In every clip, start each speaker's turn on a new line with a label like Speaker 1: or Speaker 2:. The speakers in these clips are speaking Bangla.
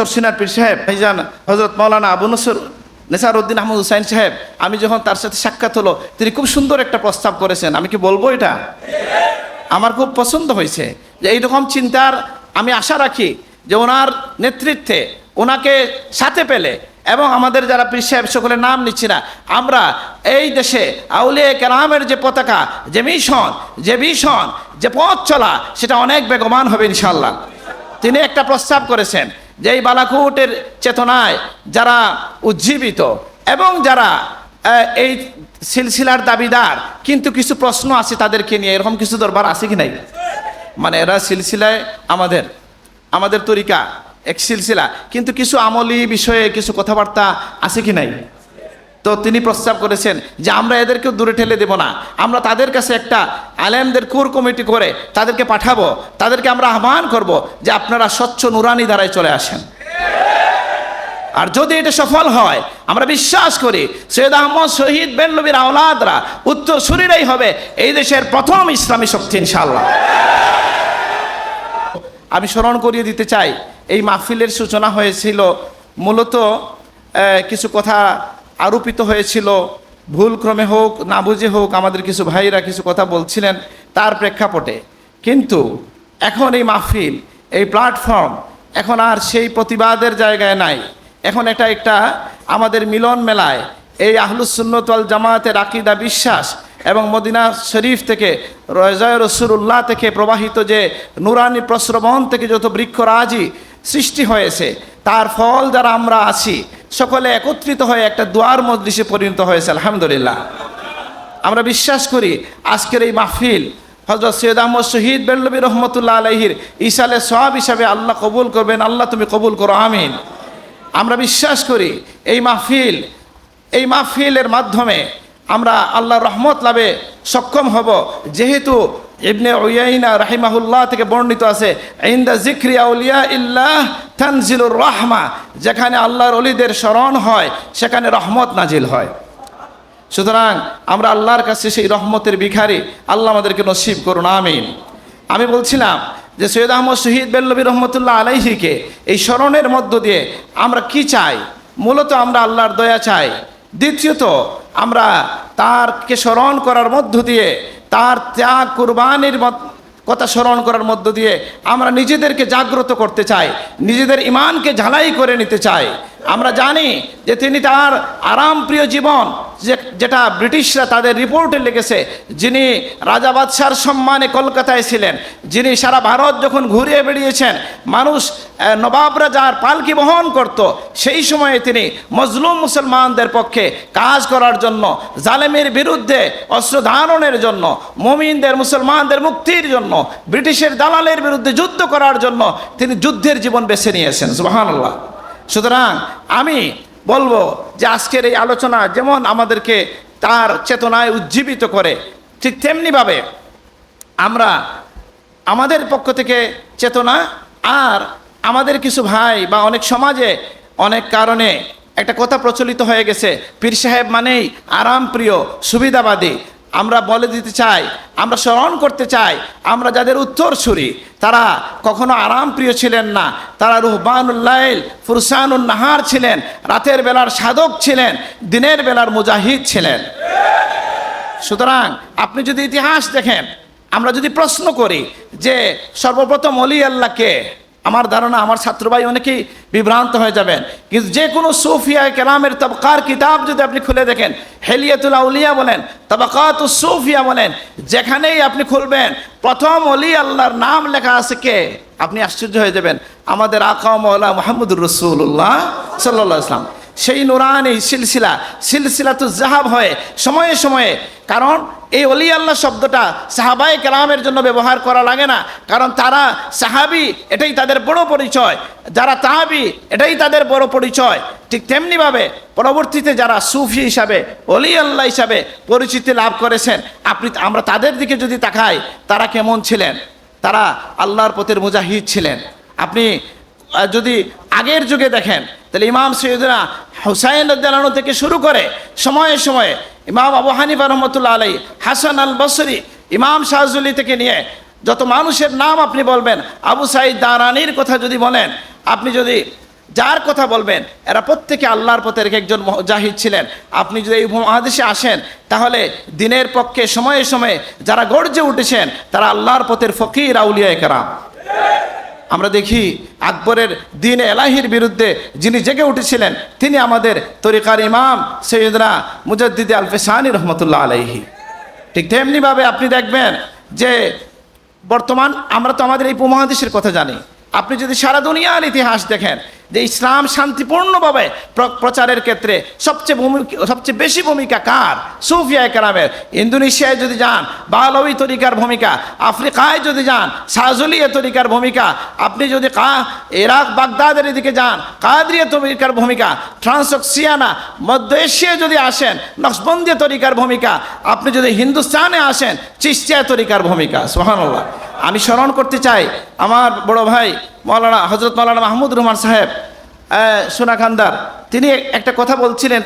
Speaker 1: সরসিনার পীর সাহেব ভাইজান হজরত মৌলানা আবু নসর নেসার উদ্দিন আহমদ হুসাইন সাহেব, আমি যখন তার সাথে সাক্ষাৎ হলো, তিনি খুব সুন্দর একটা প্রস্তাব করেছেন। আমি কি বলব এটা? আমার খুব পছন্দ হয়েছে যে এইরকম চিন্তার আমি আশা রাখি যে ওনার নেতৃত্বে ওনাকে সাথে পেলে এবং আমাদের যারা পীর সাহেব সকলের নাম নিচ্ছি না, আমরা এই দেশে আউলিয়া কেরামের যে পতাকা, যে মিশন, যে ভিশন যে পথ চলা, সেটা অনেক বেগমান হবে ইনশাল্লাহ তিনি একটা প্রস্তাব করেছেন যে এই বালাকুটের চেতনায় যারা উজ্জীবিত এবং যারা এই সিলসিলার দাবিদার, কিন্তু কিছু প্রশ্ন আছে তাদেরকে নিয়ে, এরকম কিছু দরবার আছে কি নাই? মানে এরা সিলসিলায় আমাদের আমাদের তরিকা, এক সিলসিলা। কিন্তু কিছু আমলি বিষয়ে কিছু কথাবার্তা আছে কি নাই? তো তিনি প্রস্তাব করেছেন যে আমরা এদেরকেও দূরে ঠেলে দেব না। আমরা তাদের কাছে একটা আলেমদের কোর কমিটি করে তাদেরকে পাঠাবো, তাদেরকে আমরা আহ্বান করব যে আপনারা স্বচ্ছ নুরানি দ্বারাই চলে আসেন। আর যদি এটা সফল হয়, আমরা বিশ্বাস করি সৈয়দ আহমদ শহীদ বেনলবির আওলাদরা উত্তর সুরিরাই হবে এই দেশের প্রথম ইসলামী শক্তি ইনশাল্লাহ আমি স্মরণ করিয়ে দিতে চাই, এই মাহফিলের সূচনা হয়েছিল মূলত কিছু কথা আরোপিত হয়েছিল, ভুলক্রমে হোক, না বুঝে হোক, আমাদের কিছু ভাইরা কিছু কথা বলছিলেন তার প্রেক্ষাপটে। কিন্তু এখন এই মাহফিল, এই প্ল্যাটফর্ম এখন আর সেই প্রতিবাদের জায়গায় নাই। এখন এটা একটা আমাদের মিলন মেলায় এই আহলুসুন্নতল জামায়াতের আকিদা বিশ্বাস এবং মদিনা শরীফ থেকে রজয় রসুল্লাহ থেকে প্রবাহিত যে নুরানি প্রশ্রবণ থেকে যত বৃক্ষরাজি সৃষ্টি হয়েছে, তার ফল যারা আমরা আছি সকলে একত্রিত হয়ে একটা দুয়ার মজলিসে পরিণত হয়েছে, আলহামদুলিল্লাহ। আমরা বিশ্বাস করি আজকের এই মাহফিল হজরত সৈয়দ আহমদ শহীদ বেল্লবী রহমতুল্লাহ আলহির ইসালে সব হিসাবে আল্লাহ কবুল করবেন, আল্লাহ তুমি কবুল করো, আমিন। আমরা বিশ্বাস করি এই মাহফিল, এই মাহফিলের মাধ্যমে আমরা আল্লাহ রহমত লাভে সক্ষম হব, যেহেতু ইবনে উয়াইনা রাহিমাহুল্লাহ থেকে বর্ণিত আছে, ইন্দা জিক্রি আউলিয়া ইল্লাহ তানজিলুর রহমা যেখানে আল্লাহর অলিদের স্মরণ হয়, সেখানে রহমত নাজিল হয়। সুতরাং আমরা আল্লাহর কাছে সেই রহমতের ভিখারি, আল্লাহ আমাদেরকে নসিব করুন, আমিন। আমি বলছিলাম যে সৈয়দ আহমদ শহীদ বেল্লবী রহমতুল্লাহ আলাইহিকে এই স্মরণের মধ্য দিয়ে আমরা কি চাই? মূলত আমরা আল্লাহর দয়া চাই। দ্বিতীয়ত, আমরা তারকে স্মরণ করার মধ্য দিয়ে তার ত্যাগ কুরবানির কথা স্মরণ করার মধ্য দিয়ে আমরা নিজেদেরকে জাগ্রত করতে চাই, নিজেদের ইমানকে ঝালাই করে নিতে চাই। আমরা জানি যে তিনি তার আরামপ্রিয় জীবন যেটা ব্রিটিশরা তাদের রিপোর্টে লিখেছে, যিনি রাজা বাদশার সম্মানে কলকাতায় ছিলেন, যিনি সারা ভারত যখন ঘুরিয়ে বেরিয়েছেন মানুষ নবাবরা যার পালকি বহন করত, সেই সময়ে তিনি মজলুম মুসলমানদের পক্ষে কাজ করার জন্য, জালেমের বিরুদ্ধে অস্ত্র ধারণের জন্য, মমিনদের, মুসলমানদের মুক্তির জন্য, ব্রিটিশের দালালের বিরুদ্ধে যুদ্ধ করার জন্য তিনি যুদ্ধের জীবন বেছে নিয়েছেন। সুবহানাল্লাহ। সুতরাং আমি বলব যে আজকের এই আলোচনা যেমন আমাদেরকে তার চেতনায় উজ্জীবিত করে, ঠিক তেমনিভাবে আমরা আমাদের পক্ষ থেকে চেতনা আর আমাদের কিছু ভাই বা অনেক সমাজে অনেক কারণে একটা কথা প্রচলিত হয়ে গেছে, পীর সাহেব মানেই আরাম প্রিয় সুবিধাবাদী। আমরা বলে দিতে চাই আমরা স্মরণ করতে চাই, আমরা যাদের উত্তরসূরি, তারা কখনো আরাম প্রিয় ছিলেন না, তারা রুহবানুল্লাইল ফুরসানুল নাহার ছিলেন, রাতের বেলার সাধক ছিলেন, দিনের বেলার মুজাহিদ ছিলেন। সুতরাং আপনি যদি ইতিহাস দেখেন, আমরা যদি প্রশ্ন করি যে সর্বপ্রথম অলি আল্লাহকে আমার ধারণা, আমার ছাত্র ভাই অনেকেই বিভ্রান্ত হয়ে যাবেন। কিন্তু যে কোনো সুফিয়া কেরামের তবকার কিতাব যদি আপনি খুলে দেখেন, হেলিয়াতুল আউলিয়া বলেন, তবকাত সুফিয়া বলেন, যেখানেই আপনি খুলবেন, প্রথম অলি আল্লাহর নাম লেখা আছে কে? আপনি আশ্চর্য হয়ে যাবেন। আমাদের আকা মৌলা মোহাম্মদুর রসুল্লাহ সাল্লাহ ইসলাম সেই নুরানি সিলসিলা সিলসিলা তো জাহাব হয়, সময়ে সময়ে। কারণ এই অলি আল্লাহ শব্দটা সাহাবাই কালামের জন্য ব্যবহার করা লাগে না। কারণ তারা সাহাবি, এটাই তাদের বড় পরিচয়। যারা তাহাবি, এটাই তাদের বড় পরিচয়। ঠিক তেমনিভাবে পরবর্তীতে যারা সুফি হিসাবে, অলি আল্লাহ হিসাবে পরিচিতি লাভ করেছেন, আপনি, আমরা তাদের দিকে যদি তাকাই, তারা কেমন ছিলেন? তারা আল্লাহর পথের মুজাহিদ ছিলেন। আপনি যদি আগের যুগে দেখেন তাহলে ইমাম সৈয়দনা হুসাইন উদ্দালানো থেকে শুরু করে সময়ে সময়ে ইমাম আবু হানিফা রহমতুল্লাহ আলাই হাসান আল বসরি ইমাম শাহজুলি থেকে নিয়ে যত মানুষের নাম আপনি বলবেন, আবু সাইদ দারানির কথা যদি বলেন, আপনি যদি যার কথা বলবেন, এরা প্রত্যেকে আল্লাহর পথের একজন জাহিদ ছিলেন। আপনি যদি এই মহাদেশে আসেন, তাহলে দিনের পক্ষে সময়ে সময়ে যারা গর্জে উঠেছেন, তারা আল্লাহর পথের ফকির আউলিয়া একরাম আমরা দেখি আকবরের দিন এলাহির বিরুদ্ধে যিনি জেগে উঠেছিলেন, তিনি আমাদের তরিকার ইমাম সৈয়দরা আলফে আলফেসানি রহমতুল্লাহ আলহি ঠিক তেমনিভাবে আপনি দেখবেন যে বর্তমান আমরা তো আমাদের এই উপমহাদেশের কথা জানি। আপনি যদি সারা দুনিয়ার ইতিহাস দেখেন যে ইসলাম শান্তিপূর্ণভাবে প্র- প্রচারের ক্ষেত্রে সবচেয়ে ভূমিকা সবচেয়ে বেশি ভূমিকা কার? সুফিয়া একরামের। ইন্দোনেশিয়ায় যদি যান বালবি তরিকার ভূমিকা, আফ্রিকায় যদি যান সাজলিয়া তরিকার ভূমিকা, আপনি যদি কা ইরাক, বাগদাদের দিকে যান, কাদরিয়া তরিকার ভূমিকা ট্রান্সক্সিয়ানা মধ্য এশিয়ায় যদি আসেন নকশবন্দিয়া তরিকার ভূমিকা, আপনি যদি হিন্দুস্তানে আসেন চিস্তিয়া তরিকার ভূমিকা সোহানুল্লাহ আমি স্মরণ করতে চাই আমার বড় ভাই মৌলানা হজরত মৌলানা মাহমুদ রহমান সাহেব সোনাখান্দার তিনি একটা কথা বলছিলেন,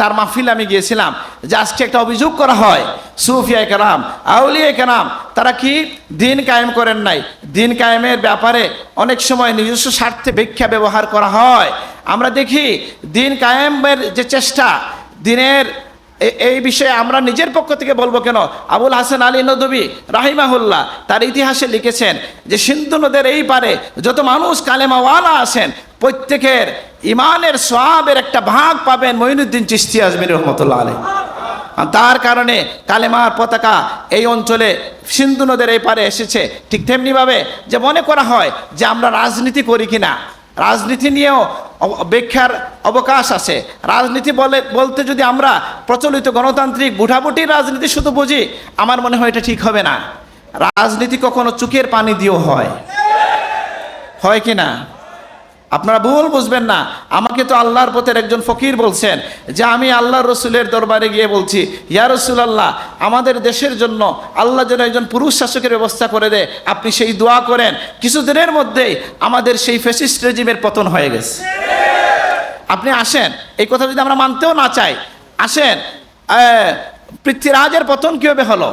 Speaker 1: তার মাহফিল আমি গিয়েছিলাম যে আজকে একটা অভিযোগ করা হয় সুফিয়া কেরাম আউলিয়া কেরাম, তারা কি দিন কায়েম করেন নাই? দিন কায়েমের ব্যাপারে অনেক সময় নিজস্ব স্বার্থে ভিক্ষা ব্যবহার করা হয়। আমরা দেখি দিন কায়েমের যে চেষ্টা, দিনের এই বিষয়ে আমরা নিজের পক্ষ থেকে বলব কেন? আবুল হাসান আলী নদবী রাহিমাহুল্লাহ তার ইতিহাসে লিখেছেন যে, সিন্ধু নদের এই পারে যত মানুষ কালেমাওয়ালা আছেন, প্রত্যেকের ইমানের সোয়াবের একটা ভাগ পাবেন মঈনুদ্দিন চিস্তি আজমির রহমতুল্লাহ আলী তার কারণে কালেমার পতাকা এই অঞ্চলে সিন্ধু নদের এই পারে এসেছে। ঠিক তেমনিভাবে যে মনে করা হয় যে, আমরা রাজনীতি করি কিনা রাজনীতি নিয়েও ব্যাখ্যার অবকাশ আছে। রাজনীতি বলে, বলতে যদি আমরা প্রচলিত গণতান্ত্রিক বুঠাবুটির রাজনীতি শুধু বুঝি, আমার মনে হয় এটা ঠিক হবে না। রাজনীতি কখনো চুকের পানি দিয়েও হয়। হয় কি না? আপনারা ভুল বুঝবেন না। আমাকে তো আল্লাহর পথের একজন ফকির বলছেন যে আমি আল্লাহ রসুলের দরবারে গিয়ে বলছি, ইয়া রসুল আল্লাহ আমাদের দেশের জন্য আল্লাহ যেন একজন পুরুষ শাসকের ব্যবস্থা করে দেয়। আপনি সেই দোয়া করেন। কিছুদিনের মধ্যেই আমাদের সেই ফেসিস্ট রেজিমের পতন হয়ে গেছে। আপনি আসেন। এই কথা যদি আমরা মানতেও না চাই, আসেন। পৃথ্বীরাজের পতন কীভাবে হলো?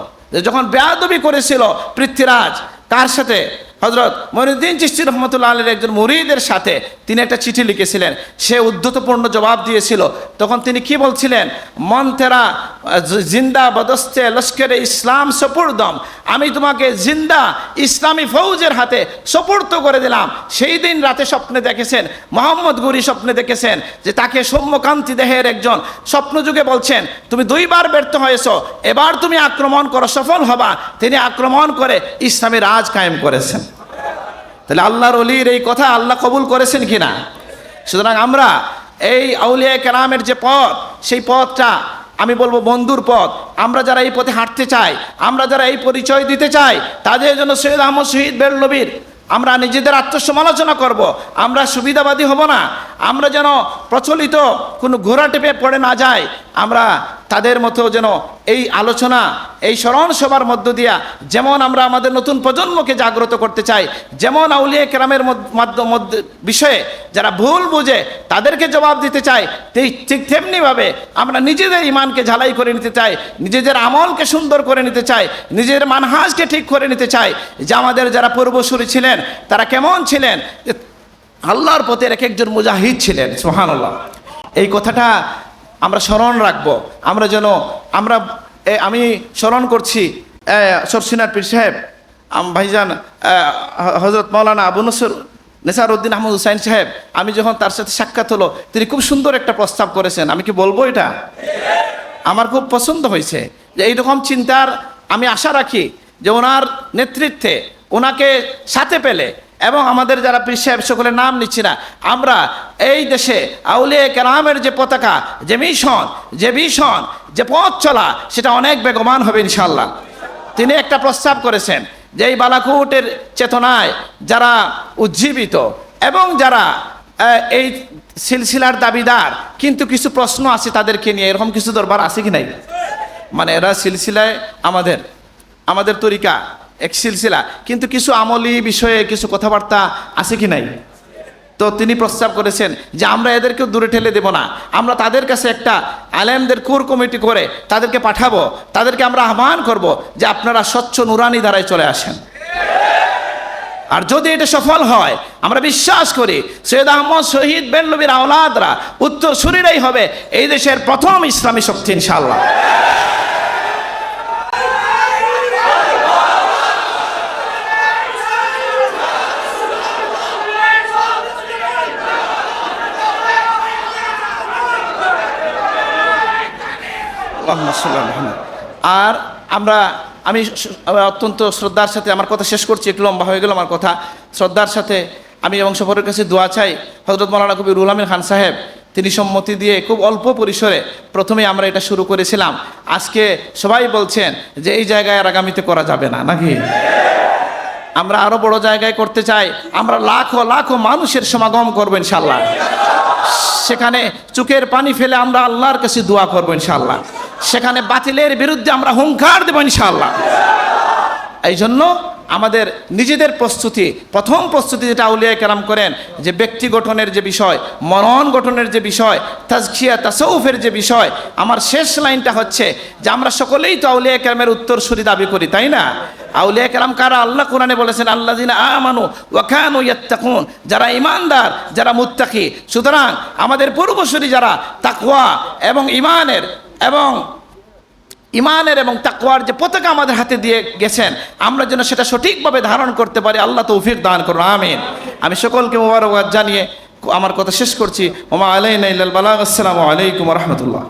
Speaker 1: যখন বেয়াদবি করেছিল পৃথ্বীরাজ, কার সাথে? হজরত মনিউদ্দিন চিস্তি রহমতুল্লাহ আলীর একজন মুরিদের সাথে তিনি একটা চিঠি লিখেছিলেন। সে উদ্ধতপূর্ণ জবাব দিয়েছিল। তখন তিনি কি বলছিলেন? মন তেরা জিন্দা বদস্তে লস্করে ইসলাম সপুরদম। আমি তোমাকে জিন্দা ইসলামী ফৌজের হাতে সপুর্দ করে দিলাম। সেই দিন রাতে স্বপ্নে দেখেছেন, মোহাম্মদ গুরি স্বপ্নে দেখেছেন যে তাকে সৌম্যকান্তি দেহের একজন স্বপ্নযুগে বলছেন, তুমি দুইবার ব্যর্থ হয়েছ, এবার তুমি আক্রমণ করো, সফল হবা। তিনি আক্রমণ করে ইসলামী রাজ কায়েম করেছেন। তাহলে আল্লাহর অলির এই কথা আল্লাহ কবুল করেছেন কিনা? সুতরাং আমরা এই আউলিয়া কেরামের যে পথ, সেই পথটা আমি বলব বন্ধুর পথ। আমরা যারা এই পথে হাঁটতে চাই, আমরা যারা এই পরিচয় দিতে চাই, তাদের জন্য সৈয়দ আহমদ শহীদ বেরলবীর আমরা নিজেদের আত্মসমালোচনা করব। আমরা সুবিধাবাদী হব না। আমরা যেন প্রচলিত কোনো ঘোড়া টেপে পড়ে না যাই। আমরা তাদের মতো যেন এই আলোচনা, এই স্মরণ সভার মধ্য দিয়া যেমন আমরা আমাদের নতুন প্রজন্মকে জাগ্রত করতে চাই, যেমন আউলিয়া কেরামের মাধ্যম মধ্যে বিষয়ে যারা ভুল বুঝে তাদেরকে জবাব দিতে চাই ঠিক তেমনিভাবে আমরা নিজেদের ইমানকে ঝালাই করে নিতে চাই, নিজেদের আমলকে সুন্দর করে নিতে চাই, নিজেদের মানহাজকে ঠিক করে নিতে চাই যে আমাদের যারা পূর্বসূরি ছিলেন, তারা কেমন ছিলেন? আল্লাহর পথে এক একজন মুজাহিদ ছিলেন সোহানুল্লাহ এই কথাটা আমরা স্মরণ রাখব। আমরা যেন, আমরা আমি স্মরণ করছি সরসিনার পীর সাহেব ভাইজান হজরত মৌলানা আবু নসর নেসার উদ্দিন আহমদ হুসাইন সাহেব, আমি যখন তার সাথে সাক্ষাৎ হলো, তিনি খুব সুন্দর একটা প্রস্তাব করেছেন। আমি কি বলব এটা? আমার খুব পছন্দ হয়েছে যে এইরকম চিন্তার আমি আশা রাখি যে ওনার নেতৃত্বে ওনাকে সাথে পেলে এবং আমাদের যারা পীর সাহেব সকলের নাম নিচ্ছি না, আমরা এই দেশে আউলিয়া কেরামের যে পতাকা, যে মিশন, যে ভিশন যে পথ চলা, সেটা অনেক বেগমান হবে ইনশাল্লাহ তিনি একটা প্রস্তাব করেছেন যে এই বালাকুটের চেতনায় যারা উজ্জীবিত এবং যারা এই সিলসিলার দাবিদার, কিন্তু কিছু প্রশ্ন আছে তাদেরকে নিয়ে, এরকম কিছু দরবার আছে কি নাই? মানে এরা সিলসিলায় আমাদের আমাদের তরিকা এক সিলসিলা কিন্তু কিছু আমলি বিষয়ে কিছু কথাবার্তা আছে কি নাই? তো তিনি প্রস্তাব করেছেন যে আমরা এদেরকেও দূরে ঠেলে দেব না। আমরা তাদের কাছে একটা আলেমদের কোর কমিটি করে তাদেরকে পাঠাবো, তাদেরকে আমরা আহ্বান করব যে আপনারা স্বচ্ছ নুরানি দ্বারায় চলে আসেন। আর যদি এটা সফল হয়, আমরা বিশ্বাস করি সৈয়দ আহমদ শহীদ বেল্লবীর আওলাদরা উত্তর সুরিরাই হবে এই দেশের প্রথম ইসলামী শক্তি ইনশাল্লাহ আর আমরা, আমি অত্যন্ত শ্রদ্ধার সাথে আমার কথা শেষ করছি, একটু লম্বা হয়ে গেল আমার কথা। শ্রদ্ধার সাথে আমি এবং সফরের কাছে দোয়া চাই হজরত মৌলানা কবির রুল আমিন খান সাহেব, তিনি সম্মতি দিয়ে খুব অল্প পরিসরে প্রথমে আমরা এটা শুরু করেছিলাম। আজকে সবাই বলছেন যে এই জায়গায় আর আগামীতে করা যাবে না, নাকি? আমরা আরও বড় জায়গায় করতে চাই, আমরা লাখো লাখো মানুষের সমাগম করব ইনশাল্লাহ সেখানে চোখের পানি ফেলে আমরা আল্লাহর কাছে দোয়া করব ইনশাল্লাহ সেখানে বাতিলের বিরুদ্ধে আমরা হুঙ্কার দেবো ইনশাল্লাহ এই জন্য আমাদের নিজেদের প্রস্তুতি, প্রথম প্রস্তুতি যেটা আউলিয়া কেরাম করেন, যে ব্যক্তি গঠনের যে বিষয়, মনন গঠনের যে বিষয় তাজখিয়া তাসৌফের যে বিষয়, আমার শেষ লাইনটা হচ্ছে যে আমরা সকলেই তো আউলিয়া কেরামের উত্তরসূরি দাবি করি, তাই না? আউলিয়া কেরাম কারা? আল্লাহ কোরআনে বলেছেন আল্লাহ দিন আমানু ওয়াখানু ইয়াত্তাকুন, যারা ইমানদার যারা মুত্তাকি, সুতরাং আমাদের পূর্বসূরি যারা তাকওয়া এবং ইমানের এবং ইমানের এবং তাকওয়ার যে পতাকা আমাদের হাতে দিয়ে গেছেন, আমরা যেন সেটা সঠিকভাবে ধারণ করতে পারি, আল্লাহ তো উফির দান করুন, আমিন। আমি সকলকে মোবারকবাদ জানিয়ে আমার কথা শেষ করছি। ওমা আলাইনা ইল্লাল আসসালামু আলাইকুম রহমতুল্লাহ।